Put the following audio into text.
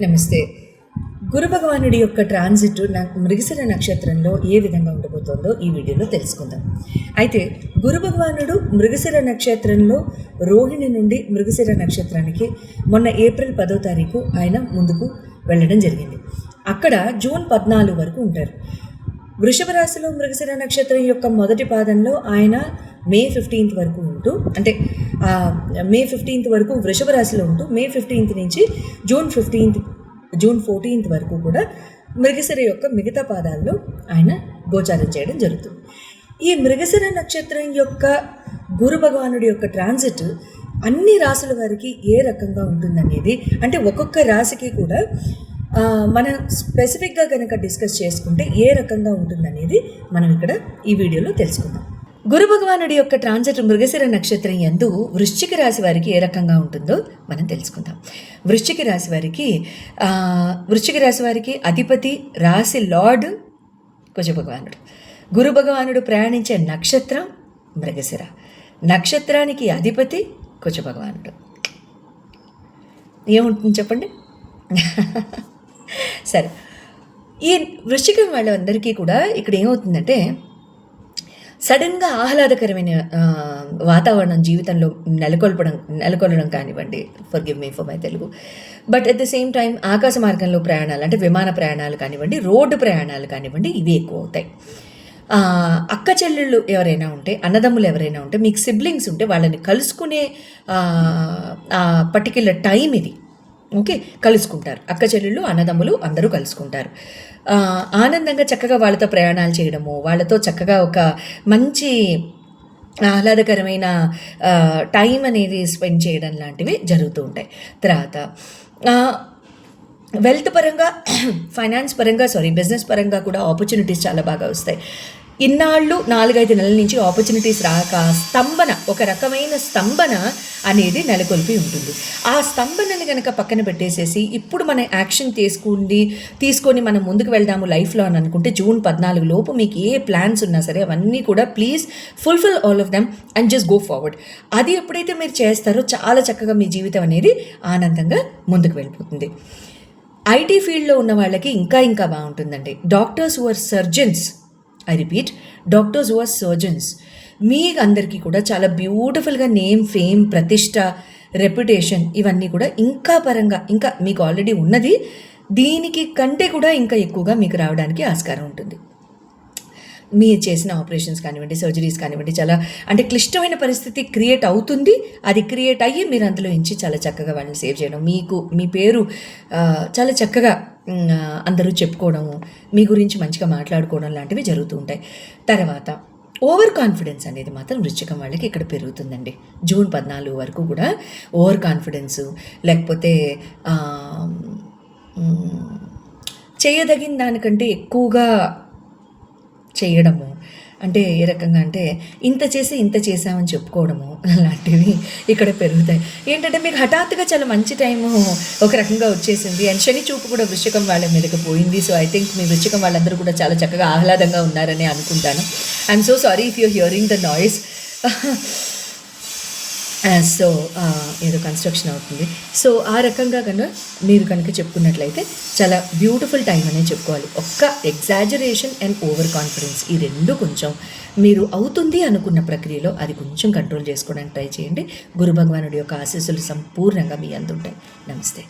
నమస్తే. గురు భగవానుడి యొక్క ట్రాన్సిట్ మృగశిర నక్షత్రంలో ఏ విధంగా ఉండబోతోందో ఈ వీడియోలో తెలుసుకుందాం. అయితే గురు భగవానుడు మృగశిర నక్షత్రంలో రోహిణి నుండి మృగశిర నక్షత్రానికి మొన్న ఏప్రిల్ పదో తారీఖు ఆయన ముందుకు వెళ్ళడం జరిగింది. అక్కడ జూన్ పద్నాలుగు వరకు ఉంటారు. వృషభ రాశిలో మృగశిర నక్షత్రం యొక్క మొదటి పాదంలో ఆయన మే ఫిఫ్టీన్త్ వరకు ఉంటూ అంటే మే ఫిఫ్టీన్త్ వరకు వృషభ రాశిలో ఉంటూ మే ఫిఫ్టీన్త్ నుంచి జూన్ ఫిఫ్టీన్త్ జూన్ ఫోర్టీన్త్ వరకు కూడా మృగశిర యొక్క మిగతా పాదాల్లో ఆయన గోచారం చేయడం జరుగుతుంది. ఈ మృగశిర నక్షత్రం యొక్క గురు భగవానుడి యొక్క ట్రాన్సిట్ అన్ని రాసుల వారికి ఏ రకంగా ఉంటుందనేది అంటే ఒక్కొక్క రాశికి కూడా మనం స్పెసిఫిక్గా కనుక డిస్కస్ చేసుకుంటే ఏ రకంగా ఉంటుందనేది మనం ఇక్కడ ఈ వీడియోలో తెలుసుకుందాం. గురు భగవానుడి యొక్క ట్రాన్సిట్ మృగశిర నక్షత్రం ఎందు వృశ్చిక రాశి వారికి ఏ రకంగా ఉంటుందో మనం తెలుసుకుందాం. వృశ్చిక రాశి వారికి వృశ్చిక రాశి వారికి అధిపతి రాశి లార్డ్ కుజ భగవానుడు గురు భగవానుడు ప్రయాణించే నక్షత్రం మృగశిర. నక్షత్రానికి అధిపతి కుజ భగవానుడు ఏముంటుంది చెప్పండి? సరే. ఈ వృశ్చికం వాళ్ళందరికీ కూడా ఇక్కడ ఏమవుతుందంటే సడన్గా ఆహ్లాదకరమైన వాతావరణం జీవితంలో నెలకొల్పడం నెలకొల్పడం కానివ్వండి. Forgive me for my Telugu but at the same time ఆకాశ మార్గంలో ప్రయాణాలు అంటే విమాన ప్రయాణాలు కానివ్వండి రోడ్డు ప్రయాణాలు కానివ్వండి ఇవి ఎక్కువ అవుతాయి అక్క చెల్లెళ్ళు ఎవరైనా ఉంటే అన్నదమ్ములు ఎవరైనా ఉంటే మీకు సిబ్లింగ్స్ ఉంటే వాళ్ళని కలుసుకునే పర్టిక్యులర్ టైం ఇది. ఓకే కలుసుకుంటారు. అక్క చెల్లెళ్ళు అన్నదమ్ములు అందరూ కలుసుకుంటారు. ఆనందంగా చక్కగా వాళ్ళతో ప్రయాణాలు చేయడము వాళ్ళతో చక్కగా ఒక మంచి ఆహ్లాదకరమైన టైం అనేది స్పెండ్ చేయడం లాంటివి జరుగుతూ ఉంటాయి. తర్వాత వెల్త్ పరంగా ఫైనాన్స్ పరంగా సారీ బిజినెస్ పరంగా కూడా ఆపర్చునిటీస్ చాలా బాగా వస్తాయి. ఇన్నాళ్ళు నాలుగైదు నెలల నుంచి ఆపర్చునిటీస్ రాక స్తంభన ఒక రకమైన స్తంభన అనేది నెలకొల్పి ఉంటుంది. ఆ స్తంభనని కనుక పక్కన పెట్టేసేసి ఇప్పుడు మనం యాక్షన్ తీసుకుండి తీసుకొని మనం ముందుకు వెళ్దాము లైఫ్లో అని అనుకుంటే జూన్ పద్నాలుగు లోపు మీకు ఏ ప్లాన్స్ ఉన్నా సరే అవన్నీ కూడా please fulfil all of them and just go forward అది ఎప్పుడైతే మీరు చేస్తారో చాలా చక్కగా మీ జీవితం అనేది ఆనందంగా ముందుకు వెళ్ళిపోతుంది. ఐటీ ఫీల్డ్లో ఉన్న వాళ్ళకి ఇంకా ఇంకా బాగుంటుందండి. Doctors are surgeons. I repeat doctors are surgeons మీ అందరికీ కూడా చాలా బ్యూటిఫుల్గా నేమ్ ఫేమ్ ప్రతిష్ట రెప్యుటేషన్ ఇవన్నీ కూడా ఇంకా పరంగా ఇంకా మీకు ఆల్రెడీ ఉన్నది. దీనికి కంటే కూడా ఇంకా ఎక్కువగా మీకు రావడానికి ఆస్కారం ఉంటుంది. మీరు చేసిన ఆపరేషన్స్ కానివ్వండి సర్జరీస్ కానివ్వండి చాలా అంటే క్లిష్టమైన పరిస్థితి క్రియేట్ అవుతుంది. అది క్రియేట్ అయ్యి మీరు అందులో ఎంచి చాలా చక్కగా వాళ్ళని సేవ్ చేయడం. మీకు మీ పేరు చాలా చక్కగా అందరూ చెప్పుకోవడము మీ గురించి మంచిగా మాట్లాడుకోవడం లాంటివి జరుగుతూ ఉంటాయి. తర్వాత ఓవర్ కాన్ఫిడెన్స్ అనేది మాత్రం వృశ్చికం వాళ్ళకి ఇక్కడ పెరుగుతుందండి. జూన్ పద్నాలుగు వరకు కూడా ఓవర్ కాన్ఫిడెన్స్ లేకపోతే చేయదగిన దానికంటే ఎక్కువగా చేయడము అంటే ఏ రకంగా అంటే ఇంత చేసి ఇంత చేసామని చెప్పుకోవడము లాంటివి ఇక్కడ పెరుగుతాయి. ఏంటంటే మీకు హఠాత్తుగా చాలా మంచి టైము ఒక రకంగా వచ్చేసింది. అండ్ శని చూపు కూడా వృశ్చికం వాళ్ళ మీదకి పోయింది. సో ఐ థింక్ మీ వృశ్చికం వాళ్ళందరూ కూడా చాలా చక్కగా ఆహ్లాదంగా ఉన్నారని అనుకుంటాను. I'm so sorry if you hearing the noise Uh, so uh, ఏదో కన్స్ట్రక్షన్ అవుతుంది. సో ఆ రకంగా కనుక మీరు కనుక చెప్పుకున్నట్లయితే చాలా బ్యూటిఫుల్ టైం అనే చెప్పుకోవాలి. ఒక్క ఎగ్జాజరేషన్ అండ్ ఓవర్ కాన్ఫిడెన్స్ ఈ రెండు కొంచెం మీరు అవుతుంది అనుకున్న ప్రక్రియలో అది కొంచెం కంట్రోల్ చేసుకోవడానికి ట్రై చేయండి. గురు భగవానుడి యొక్క ఆశీస్సులు సంపూర్ణంగా మీ అందుంటాయి నమస్తే.